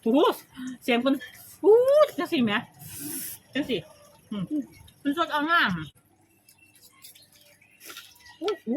โอ้โหเสียงคนโอ้จังสิแหม่จังสิอืมมันสดเอาน้ำโอ้โห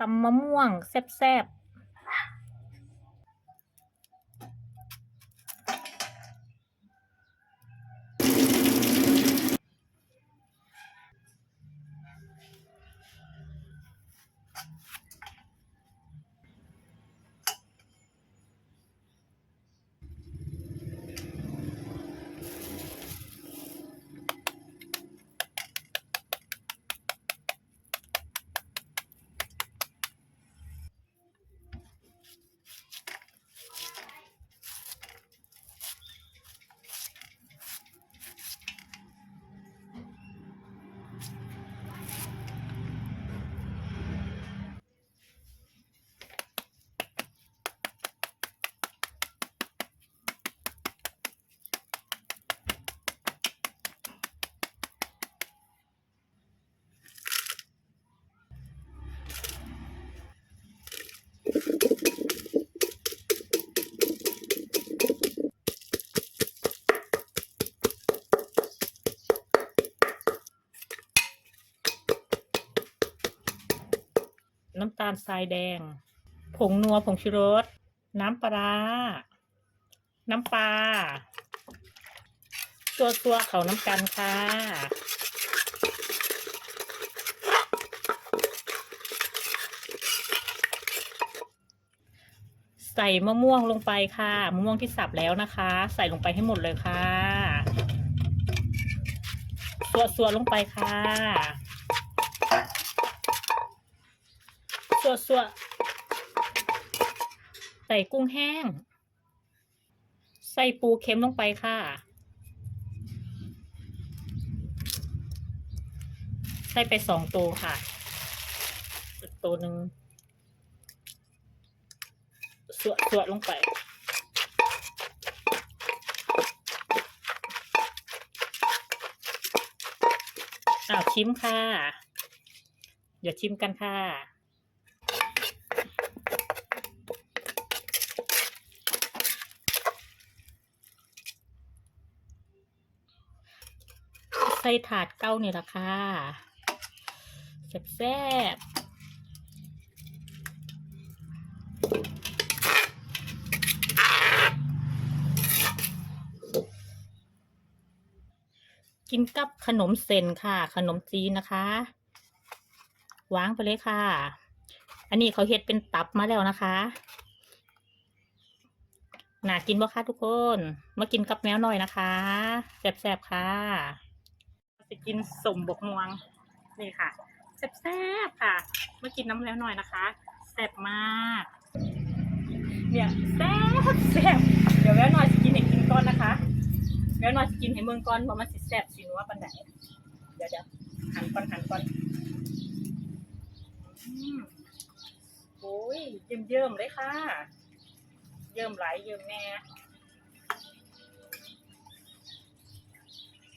ตำมะม่วงแซ่บๆาลทรายแดง ผงนัวผงชูรส น้ำปลา น้ำปลา ตัวตัวเขาน้ำกันค่ะ ใส่มะม่วงลงไปค่ะ มะม่วงที่สับแล้วนะคะ ใส่ลงไปให้หมดเลยค่ะสัวสัวๆลงไปค่ะ สัวสัวๆใส่กุ้งแห้ง ใส่ปูเค็มลงไปค่ะ ใส่ไปสองตัวค่ะตัวหนึ่งสวดสวดลงไป อ้าวชิมค่ะ เดี๋ยวชิมกันค่ะ ใส่ถาดเก้านี่ละค่ะแซ่บกินกับขนมเซนค่ะ ขนมจีนนะคะวางไปเลยค่ะ อันนี้เขาเฮ็ดเป็นตับมาแล้วนะคะน่ากินบ่คะทุกคน มากินกับแมวหน่อยนะคะแซ่บๆค่ะ กินสมบกม่วงนี่ค่ะแซ่บๆค่ะเมากินน้ำแล้วหน่อยนะคะแซ่บมากเนี่ยแซ่บแซ่บเดี๋ยวแมวหน่อยจะกินให้กินก่อนนะคะเดี๋ยวหน่อยสิกินให้เมืองก่อนว่าะมันสิแซ่บสิหรือว่าปันไหนเดี๋ยวเดี๋ยวหันก่อนหันก่อนอืมโอ้ยเยิ่มเยิ่มเลยค่ะ เยิ่มไหลเยิ่มแน่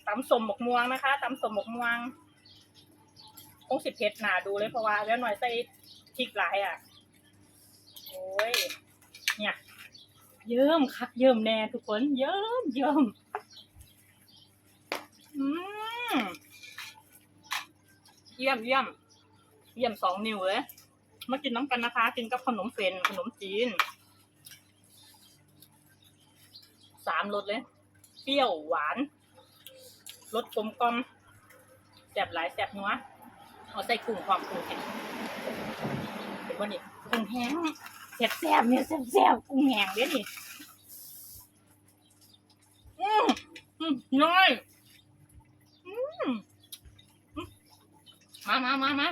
ตำสมหมกม่วงนะคะตำสมหมกม่วงคงสิบเผ็ดหนาดูเลยเพราะว่าแล้วหน่อยใส่พริกหลายอะ โอ้ย เนี่ย เยิ่มคักเยิ่มแน่ทุกคน เยิ่มเยิ่มอืมเยี่ยมเยี่ยม เยี่ยมสองนิ้วเลย มากินน้ำกันนะคะ กินกับขนมเฟนขนมจีน สามรสเลย เปรี้ยวหวาน สกลมกลมแซ่บหลายแซ่บนัวเอาใส่กุ้งความกุ้งเห็นเป็นว่านี่กุ้งแห้งแซ่บแซ่บเนี่ยแซ่บแซ่บกุ้งแห้งเด้อนี่อืมอืมน้อยอืมมามามามา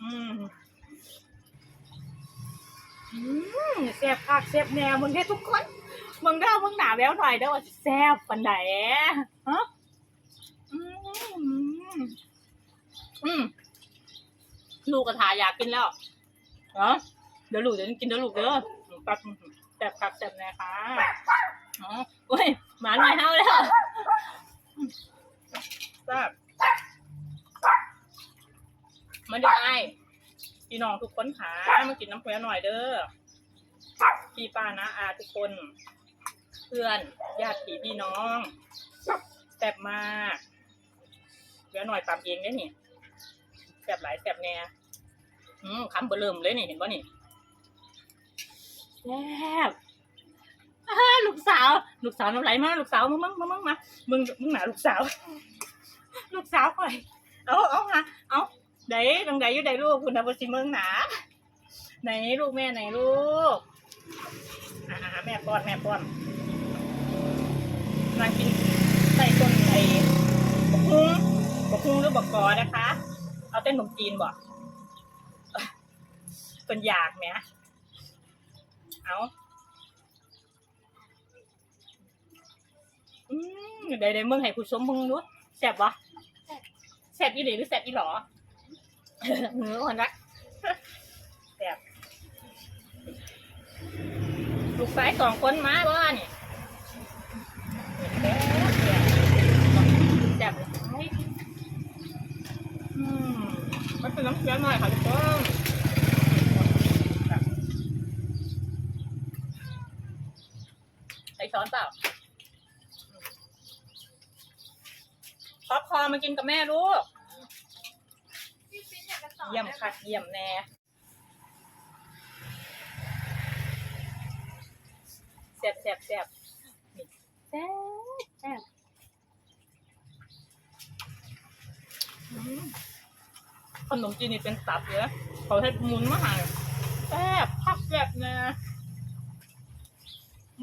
อืมอืมแซ่บคักแซ่บแนวมึงเด้ทุกคน มึงเด้อมึงหนาแววหน่อยเด้อว่าสิแซ่บปันไหนฮะอืมอืมลูกกระทาอยากกินแล้วเหรอเดี๋ยวลูกเดี๋ยวกินเดี๋ยวลูกเด้อแป๊บแซ่บคักแซ่บน่ค่ะอ๋อโอ้ยหมาหน่อยเท่าแล้วแซ่บมันได้ไอ้พี่น้องทุกคนขามากินน้ำแควหน่อยเด้อพี่ป้านะอาทุกคน เพื่อนญาติพี่พี่น้องแซ่บมากแควหน่อยตามเองได้นี่แซ่บหลายแซ่บแน่อืมคำเบอร์เริ่มเลยนี่เห็นป่ะนี่แซ่บลูกสาว ลูกสาวน้ำไหลมาลูกสาวมึงมึงมึงมึงมามึงมึงหนาลูกสาว ลูกสาวก่อยเอาเอามาเอาไหนตรงไหนอยู่ไหนลูกคุณทำบสิเมืองหนาไหนลูกแม่ไหนลูกอ่าแม่ป้อนแม่ป้อน นางกินใส่ต้นไอ้บกฮุ้งบกฮุ้งหรือบกกอนะคะ เอาเต้นขนมจีนบ่เป็นอยากไหมเอาอืมเดี๋ยวเดี๋ยวมึงให้ผู้ชมมึงดูแซ่บวะแซบอีหลีหรือแซบอีหลอเนื้อคนรักแซบลูกสายสองคนมาบ้านนี่แซบแซบอืมมันเป็นน้ำเกลือหน่อยค่ะทุกคนใส่ ช้อนเปล่าป๊อปคอร์นมากินกับแม่ลูก เยี่ยมค่ะ เยี่ยมแน่แซ่บแซ่บแซ่บนี่แซ่บแซ่บอืมขนมจีนนี่เป็นตับเลยนะเขาให้หมุนมาใหาแซ่บพักแซ่บนะ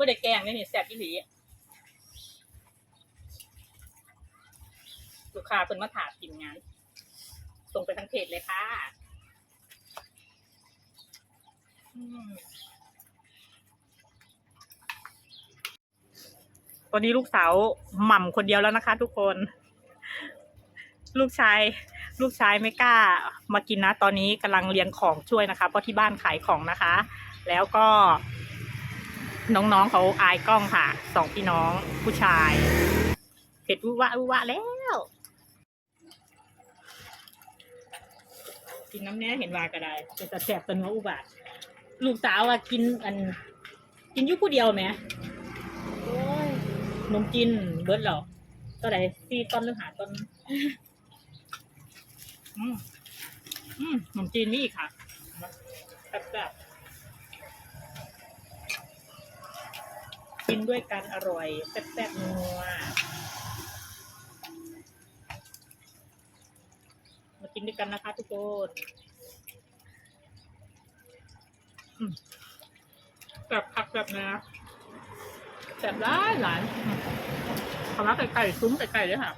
เมื่อได้แกงนี่นี่แซ่บอีหลีลูกค้าเพิ่นมาถามกินงานส่งไปทางเพจเลยค่ะตอนนี้ลูกสาวหม่ำคนเดียวแล้วนะคะ ทุกคน ลูกชาย ลูกชายไม่กล้า มากินนะ ตอนนี้กำลังเรียงของช่วยนะคะ เพราะที่บ้านขายของนะคะ แล้วก็ น้องๆเขาอายกล้องค่ะ สองพี่น้องผู้ชายเผ็ดอุวะอุวะแล้ว กินน้ำเนี้ยเห็นว่าก็ได้แต่แสบตัวเนื้ออุบาท ลูกสาวอะกินอัน กินยุผู้เดียวไหมโอ้ยนมกินเบิร์ดหรอตัวไหนสี่ต้นหรือหาต้นอืมอืมนมจีนนี่อีกค่ะแบบแบบ กินด้วยกันอร่อยแซ่บๆนัวมากินด้วยกันนะคะทุกคนแบบผักแบบนะแบบร้ายหลายคำว่าไก่ไก่ซุ้มไก่ไก่เลยค่ะ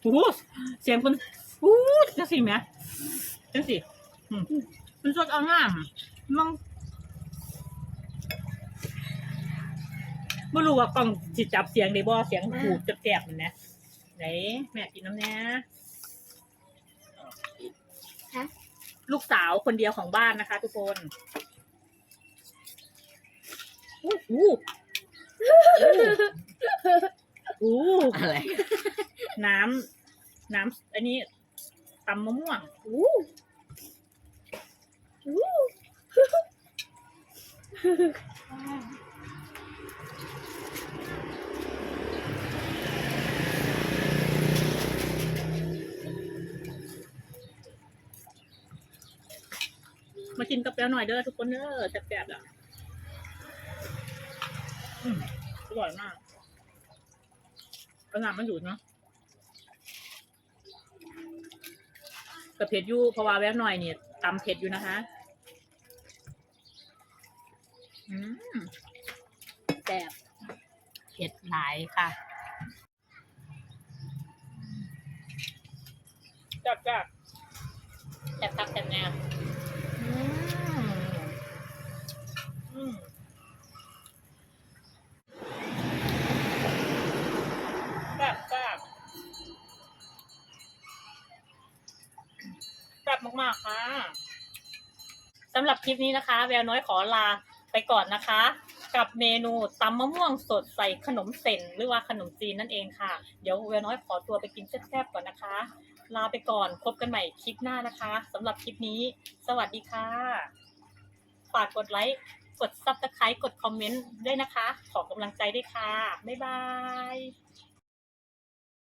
โอ้เสียงคนโอ้จังสิแม่จังสิมันสดเอาง่ามมอง ไม่รู้ว่ากล้องจิจับเสียงได้บ่เสียงหูจับแกบมันนะไหนแม่กินน้ำเนี้ยฮะ ลูกสาวคนเดียวของบ้านนะคะ ทุกคนอู้หูอู้ อะไร น้ำ น้ำ อันนี้ตำมะม่วงอู้อู้ มากินกับแป้วหน่อยเด้อทุกคนเด้อแซ่บๆอะอืมอร่อยมากขนาดมันอยู่เนาะกระเผ็ดอยู่เพราะว่าแววหน่อยเนี่ยตำเผ็ดอยู่นะคะอืมแซ่บเผ็ดหลายค่ะจับจับแซ่บทักแซ่บแนวากค่ะสำหรับคลิปนี้นะคะ แววน้อยขอลาไปก่อนนะคะ กับเมนูตำมะม่วงสดใส่ขนมเส้นหรือว่าขนมจีนนั่นเองค่ะ เดี๋ยวแววน้อยขอตัวไปกินแซ่บๆก่อนนะคะ ลาไปก่อนพบกันใหม่คลิปหน้านะคะสำหรับคลิปนี้ สวัสดีค่ะ ฝากกดไลค์กดซับสไครต์กดคอมเมนต์ด้วยนะคะ ขอกำลังใจด้วยค่ะ บ๊ายบาย